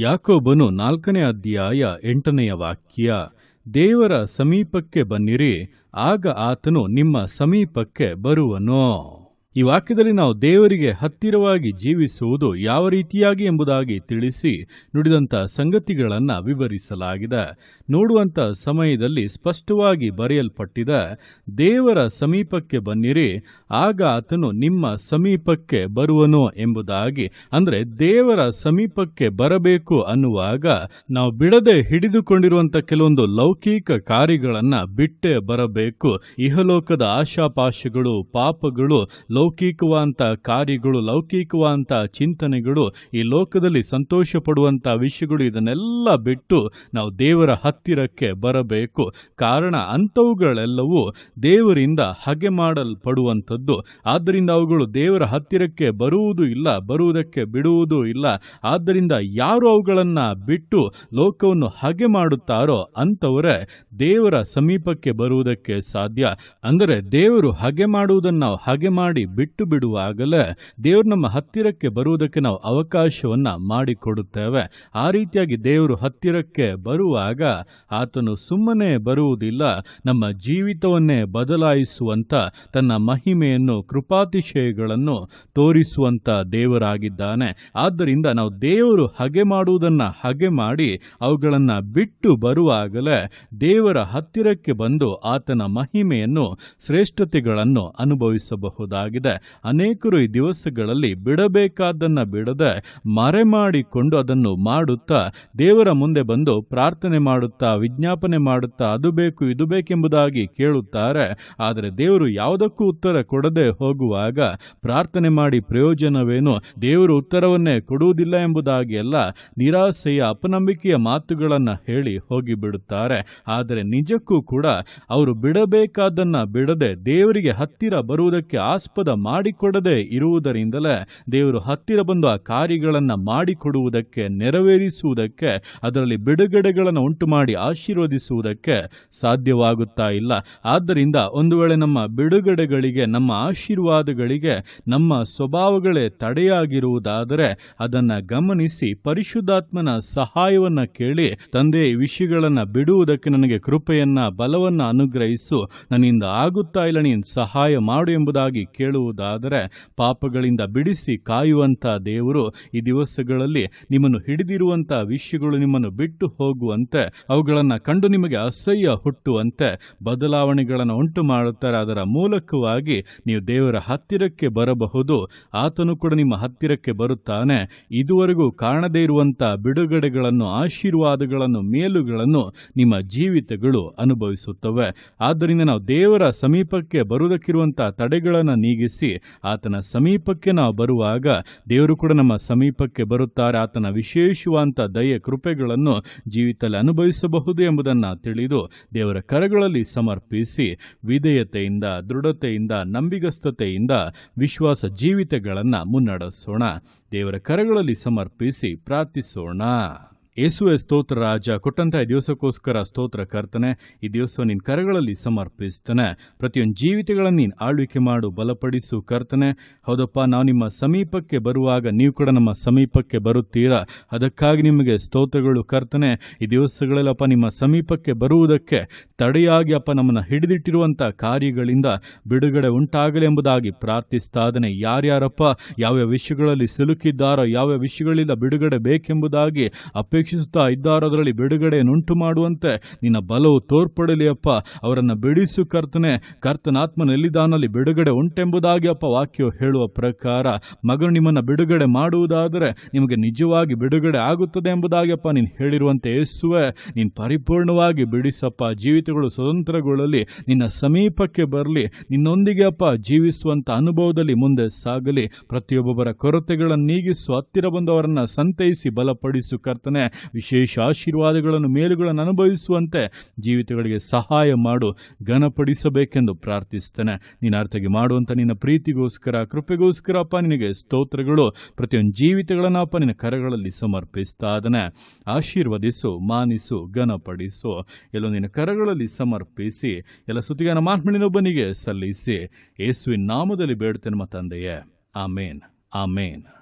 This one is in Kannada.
ಯಾಕೋಬನು ನಾಲ್ಕನೇ ಅಧ್ಯಾಯ ಎಂಟನೆಯ ವಾಕ್ಯ ದೇವರ ಸಮೀಪಕ್ಕೆ ಬನ್ನಿರಿ ಆಗ ಆತನು ನಿಮ್ಮ ಸಮೀಪಕ್ಕೆ ಬರುವನು. ಈ ವಾಕ್ಯದಲ್ಲಿ ನಾವು ದೇವರಿಗೆ ಹತ್ತಿರವಾಗಿ ಜೀವಿಸುವುದು ಯಾವ ರೀತಿಯಾಗಿ ಎಂಬುದಾಗಿ ತಿಳಿಸಿ ನುಡಿದಂಥ ಸಂಗತಿಗಳನ್ನು ವಿವರಿಸಲಾಗಿದೆ. ನೋಡುವಂಥ ಸಮಯದಲ್ಲಿ ಸ್ಪಷ್ಟವಾಗಿ ಬರೆಯಲ್ಪಟ್ಟಿದೆ, ದೇವರ ಸಮೀಪಕ್ಕೆ ಬನ್ನಿರಿ, ಆಗ ಆತನು ನಿಮ್ಮ ಸಮೀಪಕ್ಕೆ ಬರುವನು ಎಂಬುದಾಗಿ. ಅಂದರೆ ದೇವರ ಸಮೀಪಕ್ಕೆ ಬರಬೇಕು ಅನ್ನುವಾಗ ನಾವು ಬಿಡದೆ ಹಿಡಿದುಕೊಂಡಿರುವಂಥ ಕೆಲವೊಂದು ಲೌಕಿಕ ಕಾರ್ಯಗಳನ್ನು ಬಿಟ್ಟೇ ಬರಬೇಕು. ಇಹಲೋಕದ ಆಶಾಪಾಶಗಳು, ಪಾಪಗಳು ಲೌಕಿಕವಾದಂಥ ಕಾರ್ಯಗಳು ಲೌಕಿಕವಾದಂಥ ಚಿಂತನೆಗಳು, ಈ ಲೋಕದಲ್ಲಿ ಸಂತೋಷ ಪಡುವಂಥ ವಿಷಯಗಳು ಇದನ್ನೆಲ್ಲ ಬಿಟ್ಟು ನಾವು ದೇವರ ಹತ್ತಿರಕ್ಕೆ ಬರಬೇಕು. ಕಾರಣ ಅಂಥವುಗಳೆಲ್ಲವೂ ದೇವರಿಂದ ಹಗೆ ಮಾಡಲ್ಪಡುವಂಥದ್ದು. ಆದ್ದರಿಂದ ಅವುಗಳು ದೇವರ ಹತ್ತಿರಕ್ಕೆ ಬರುವುದೂ ಇಲ್ಲ, ಬರುವುದಕ್ಕೆ ಬಿಡುವುದೂ ಇಲ್ಲ. ಆದ್ದರಿಂದ ಯಾರು ಅವುಗಳನ್ನು ಬಿಟ್ಟು ಲೋಕವನ್ನು ಹಗೆ ಮಾಡುತ್ತಾರೋ ಅಂಥವರೇ ದೇವರ ಸಮೀಪಕ್ಕೆ ಬರುವುದಕ್ಕೆ ಸಾಧ್ಯ. ಅಂದರೆ ದೇವರು ಹಗೆ ಮಾಡುವುದನ್ನು ನಾವು ಹಗೆ ಮಾಡಿ ಬಿಟ್ಟು ಬಿಡುವಾಗಲೇ ದೇವರು ನಮ್ಮ ಹತ್ತಿರಕ್ಕೆ ಬರುವುದಕ್ಕೆ ನಾವು ಅವಕಾಶವನ್ನ ಮಾಡಿಕೊಡುತ್ತೇವೆ. ಆ ರೀತಿಯಾಗಿ ದೇವರು ಹತ್ತಿರಕ್ಕೆ ಬರುವಾಗ ಆತನು ಸುಮ್ಮನೆ ಬರುವುದಿಲ್ಲ, ನಮ್ಮ ಜೀವಿತವನ್ನೇ ಬದಲಾಯಿಸುವಂತ, ತನ್ನ ಮಹಿಮೆಯನ್ನು, ಕೃಪಾತಿಶಯಗಳನ್ನು ತೋರಿಸುವಂತ ದೇವರಾಗಿದ್ದಾನೆ. ಆದ್ದರಿಂದ ನಾವು ದೇವರು ಹಗೆ ಮಾಡುವುದನ್ನ ಹಗೆ ಮಾಡಿ, ಅವುಗಳನ್ನು ಬಿಟ್ಟು ಬರುವಾಗಲೇ ದೇವರ ಹತ್ತಿರಕ್ಕೆ ಬಂದು ಆತನ ಮಹಿಮೆಯನ್ನು, ಶ್ರೇಷ್ಠತೆಗಳನ್ನು ಅನುಭವಿಸಬಹುದಾಗಿದೆ. ಅನೇಕರು ಈ ದಿವಸಗಳಲ್ಲಿ ಬಿಡಬೇಕಾದ್ದನ್ನ ಬಿಡದೆ ಮರೆ ಮಾಡಿಕೊಂಡು ಅದನ್ನು ಮಾಡುತ್ತಾ ದೇವರ ಮುಂದೆ ಬಂದು ಪ್ರಾರ್ಥನೆ ಮಾಡುತ್ತಾ, ವಿಜ್ಞಾಪನೆ ಮಾಡುತ್ತಾ, ಅದು ಬೇಕು, ಇದು ಬೇಕೆಂಬುದಾಗಿ ಕೇಳುತ್ತಾರೆ. ಆದರೆ ದೇವರು ಯಾವುದಕ್ಕೂ ಉತ್ತರ ಕೊಡದೆ ಹೋಗುವಾಗ ಪ್ರಾರ್ಥನೆ ಮಾಡಿ ಪ್ರಯೋಜನವೇನು? ದೇವರು ಉತ್ತರವನ್ನೇ ಕೊಡುವುದಿಲ್ಲ ಎಂಬುದಾಗಿ ಎಲ್ಲ ನಿರಾಸೆಯ, ಅಪನಂಬಿಕೆಯ ಮಾತುಗಳನ್ನು ಹೇಳಿ ಹೋಗಿಬಿಡುತ್ತಾರೆ. ಆದರೆ ನಿಜಕ್ಕೂ ಕೂಡ ಅವರು ಬಿಡಬೇಕಾದನ್ನು ಬಿಡದೆ ದೇವರಿಗೆ ಹತ್ತಿರ ಬರುವುದಕ್ಕೆ ಆಸ್ಪದ ಮಾಡಿಕೊಡದೆ ಇರುವುದರಿಂದಲೇ ದೇವರು ಹತ್ತಿರ ಬಂದು ಆ ಕಾರ್ಯಗಳನ್ನು ಮಾಡಿಕೊಡುವುದಕ್ಕೆ, ನೆರವೇರಿಸುವುದಕ್ಕೆ, ಅದರಲ್ಲಿ ಬಿಡುಗಡೆಗಳನ್ನು ಉಂಟು ಮಾಡಿ ಆಶೀರ್ವದಿಸುವುದಕ್ಕೆ ಸಾಧ್ಯವಾಗುತ್ತಾ ಇಲ್ಲ. ಆದ್ದರಿಂದ ಒಂದು ವೇಳೆ ನಮ್ಮ ಬಿಡುಗಡೆಗಳಿಗೆ, ನಮ್ಮ ಆಶೀರ್ವಾದಗಳಿಗೆ, ನಮ್ಮ ಸ್ವಭಾವಗಳೇ ತಡೆಯಾಗಿರುವುದಾದರೆ ಅದನ್ನು ಗಮನಿಸಿ ಪರಿಶುದ್ಧಾತ್ಮನ ಸಹಾಯವನ್ನ ಕೇಳಿ, ತಂದೆ ಈ ವಿಷಯಗಳನ್ನು ಬಿಡುವುದಕ್ಕೆ ನನಗೆ ಕೃಪೆಯನ್ನ, ಬಲವನ್ನ ಅನುಗ್ರಹಿಸು, ನನ್ನಿಂದ ಆಗುತ್ತಾ ಇಲ್ಲ, ನೀನು ಸಹಾಯ ಮಾಡು ಎಂಬುದಾಗಿ ಕೇಳುವುದಾದರೆ ಪಾಪಗಳಿಂದ ಬಿಡಿಸಿ ಕಾಯುವಂಥ ದೇವರು ಈ ದಿವಸಗಳಲ್ಲಿ ನಿಮ್ಮನ್ನು ಹಿಡಿದಿರುವಂಥ ವಿಷಯಗಳು ನಿಮ್ಮನ್ನು ಬಿಟ್ಟು ಹೋಗುವಂತೆ, ಅವುಗಳನ್ನು ಕಂಡು ನಿಮಗೆ ಅಸಹ್ಯ ಹುಟ್ಟುವಂತೆ ಬದಲಾವಣೆಗಳನ್ನು ಉಂಟು ಮಾಡುತ್ತಾರೆ. ಅದರ ಮೂಲಕವಾಗಿ ನೀವು ದೇವರ ಹತ್ತಿರಕ್ಕೆ ಬರಬಹುದು. ಆತನು ಕೂಡ ನಿಮ್ಮ ಹತ್ತಿರಕ್ಕೆ ಬರುತ್ತಾನೆ. ಇದುವರೆಗೂ ಕಾಣದೇ ಇರುವಂಥ ಬಿಡುಗಡೆಗಳನ್ನು, ಆಶೀರ್ವಾದಗಳನ್ನು, ಮೇಲುಗಳನ್ನು ನಿಮ್ಮ ಜೀವಿತಗಳು ಅನುಭವಿಸುತ್ತವೆ. ಆದ್ದರಿಂದ ನಾವು ದೇವರ ಸಮೀಪಕ್ಕೆ ಬರುವುದಕ್ಕಿರುವಂಥ ತಡೆಗಳನ್ನು ನೀಗಿಸಿ ಆತನ ಸಮೀಪಕ್ಕೆ ನಾವು ಬರುವಾಗ ದೇವರು ಕೂಡ ನಮ್ಮ ಸಮೀಪಕ್ಕೆ ಬರುತ್ತಾರೆ. ಆತನ ವಿಶೇಷವಾದಂಥ ದಯೆ, ಕೃಪೆಗಳನ್ನು ಜೀವಿತದಲ್ಲಿ ಅನುಭವಿಸಬಹುದು ಎಂಬುದನ್ನು ತಿಳಿದು ದೇವರ ಕರಗಳಲ್ಲಿ ಸಮರ್ಪಿಸಿ ವಿಧೇಯತೆಯಿಂದ, ದೃಢತೆಯಿಂದ, ನಂಬಿಗಸ್ತತೆಯಿಂದ ವಿಶ್ವಾಸ ಜೀವಿತಗಳನ್ನು ಮುನ್ನಡೆಸೋಣ. ದೇವರ ಕರಗಳಲ್ಲಿ ಸಮರ್ಪಿಸಿ ಪ್ರಾರ್ಥಿಸೋಣ. ಯೇಸುವೆ ಸ್ತೋತ್ರ, ರಾಜ ಕೊಟ್ಟಂತಹ ದಿವಸಕ್ಕೋಸ್ಕರ ಸ್ತೋತ್ರ, ಕರ್ತನೆ, ಈ ದಿವಸ ನಿನ್ನ ಕರಗಳಲ್ಲಿ ಸಮರ್ಪಿಸ್ತಾನೆ. ಪ್ರತಿಯೊಂದು ಜೀವಿತಗಳನ್ನು ನೀನು ಆಳ್ವಿಕೆ ಮಾಡು, ಬಲಪಡಿಸು, ಕರ್ತನೆ. ಹೌದಪ್ಪ, ನಾವು ನಿಮ್ಮ ಸಮೀಪಕ್ಕೆ ಬರುವಾಗ ನೀವು ಕೂಡ ನಮ್ಮ ಸಮೀಪಕ್ಕೆ ಬರುತ್ತೀರಾ? ಅದಕ್ಕಾಗಿ ನಿಮಗೆ ಸ್ತೋತ್ರಗಳು, ಕರ್ತನೆ. ಈ ದಿವಸಗಳಲ್ಲಪ್ಪ ನಿಮ್ಮ ಸಮೀಪಕ್ಕೆ ಬರುವುದಕ್ಕೆ ತಡೆಯಾಗಿ ಅಪ್ಪ ನಮ್ಮನ್ನು ಹಿಡಿದಿಟ್ಟಿರುವಂಥ ಕಾರ್ಯಗಳಿಂದ ಬಿಡುಗಡೆ ಉಂಟಾಗಲಿ ಎಂಬುದಾಗಿ ಪ್ರಾರ್ಥಿಸ್ತಾದನೆ ಯಾರ್ಯಾರಪ್ಪ, ಯಾವ್ಯಾವ ವಿಷಯಗಳಲ್ಲಿ ಸಿಲುಕಿದ್ದಾರೋ, ಯಾವ್ಯಾವ ವಿಷಯಗಳಿಂದ ಬಿಡುಗಡೆ ಬೇಕೆಂಬುದಾಗಿ ಅಪೇಕ್ಷಿಸುತ್ತಾ ಇದ್ದಾರೋ ಅದರಲ್ಲಿ ಬಿಡುಗಡೆಯನ್ನುಂಟು ಮಾಡುವಂತೆ, ನಿನ್ನ ಬಲವು ತೋರ್ಪಡಲಿ ಅಪ್ಪ, ಅವರನ್ನು ಬಿಡಿಸು ಕರ್ತನೆ, ಕರ್ತನಾತ್ಮ ನೆಲ್ಲಿದಾನಲ್ಲಿ ಬಿಡುಗಡೆ ಉಂಟೆಂಬುದಾಗಿ ಅಪ್ಪ ವಾಕ್ಯವು ಹೇಳುವ ಪ್ರಕಾರ, ಮಗನು ನಿಮ್ಮನ್ನು ಬಿಡುಗಡೆ ಮಾಡುವುದಾದರೆ ನಿಮಗೆ ನಿಜವಾಗಿ ಬಿಡುಗಡೆ ಆಗುತ್ತದೆ ಎಂಬುದಾಗಿ ಅಪ್ಪ ನೀನು ಹೇಳಿರುವಂತೆ ಯೇಸುವೆ ನೀನು ಪರಿಪೂರ್ಣವಾಗಿ ಬಿಡಿಸಪ್ಪ, ಜೀವಿತಗಳು ಸ್ವತಂತ್ರಗೊಳ್ಳಲಿ, ನಿನ್ನ ಸಮೀಪಕ್ಕೆ ಬರಲಿ, ನಿನ್ನೊಂದಿಗೆ ಅಪ್ಪ ಜೀವಿಸುವಂಥ ಅನುಭವದಲ್ಲಿ ಮುಂದೆ ಸಾಗಲಿ ಪ್ರತಿಯೊಬ್ಬೊಬ್ಬರ ಕೊರತೆಗಳನ್ನು ನೀಗಿಸು ಹತ್ತಿರ ಬಂದವರನ್ನು ಸಂತೈಸಿ ಬಲಪಡಿಸು ಕರ್ತನೆ ವಿಶೇಷ ಆಶೀರ್ವಾದಗಳನ್ನು, ಮೇಲುಗಳನ್ನು ಅನುಭವಿಸುವಂತೆ ಜೀವಿತಗಳಿಗೆ ಸಹಾಯ ಮಾಡು, ಘನಪಡಿಸಬೇಕೆಂದು ಪ್ರಾರ್ಥಿಸ್ತೇನೆ. ನೀನು ಅರ್ಥಗೆ ಮಾಡುವಂಥ ನಿನ್ನ ಪ್ರೀತಿಗೋಸ್ಕರ, ಕೃಪೆಗೋಸ್ಕರ ಅಪ್ಪ, ನಿನಗೆ ಸ್ತೋತ್ರಗಳು, ಪ್ರತಿಯೊಂದು ಜೀವಿತಗಳನ್ನು ಅಪ್ಪ, ನಿನ್ನ ಕರಗಳಲ್ಲಿ ಸಮರ್ಪಿಸ್ತಾ ಅದನ್ನೇ ಆಶೀರ್ವದಿಸು, ಮಾನಿಸು, ಘನಪಡಿಸು. ಎಲ್ಲೋ ನಿನ್ನ ಕರಗಳಲ್ಲಿ ಸಮರ್ಪಿಸಿ, ಎಲ್ಲ ಸುತ್ತಿಗಾನ ಮಾತ್ಮಣಿನೊಬ್ಬನಿಗೆ ಸಲ್ಲಿಸಿ. ಯೇಸುವಿನ ನಾಮದಲ್ಲಿ ಬೇಡ್ತೇನೆ ಮತ್ತಂದೆಯೇ. ತಂದೆಯೇ ಆಮೇನ್ ಆಮೇನ್.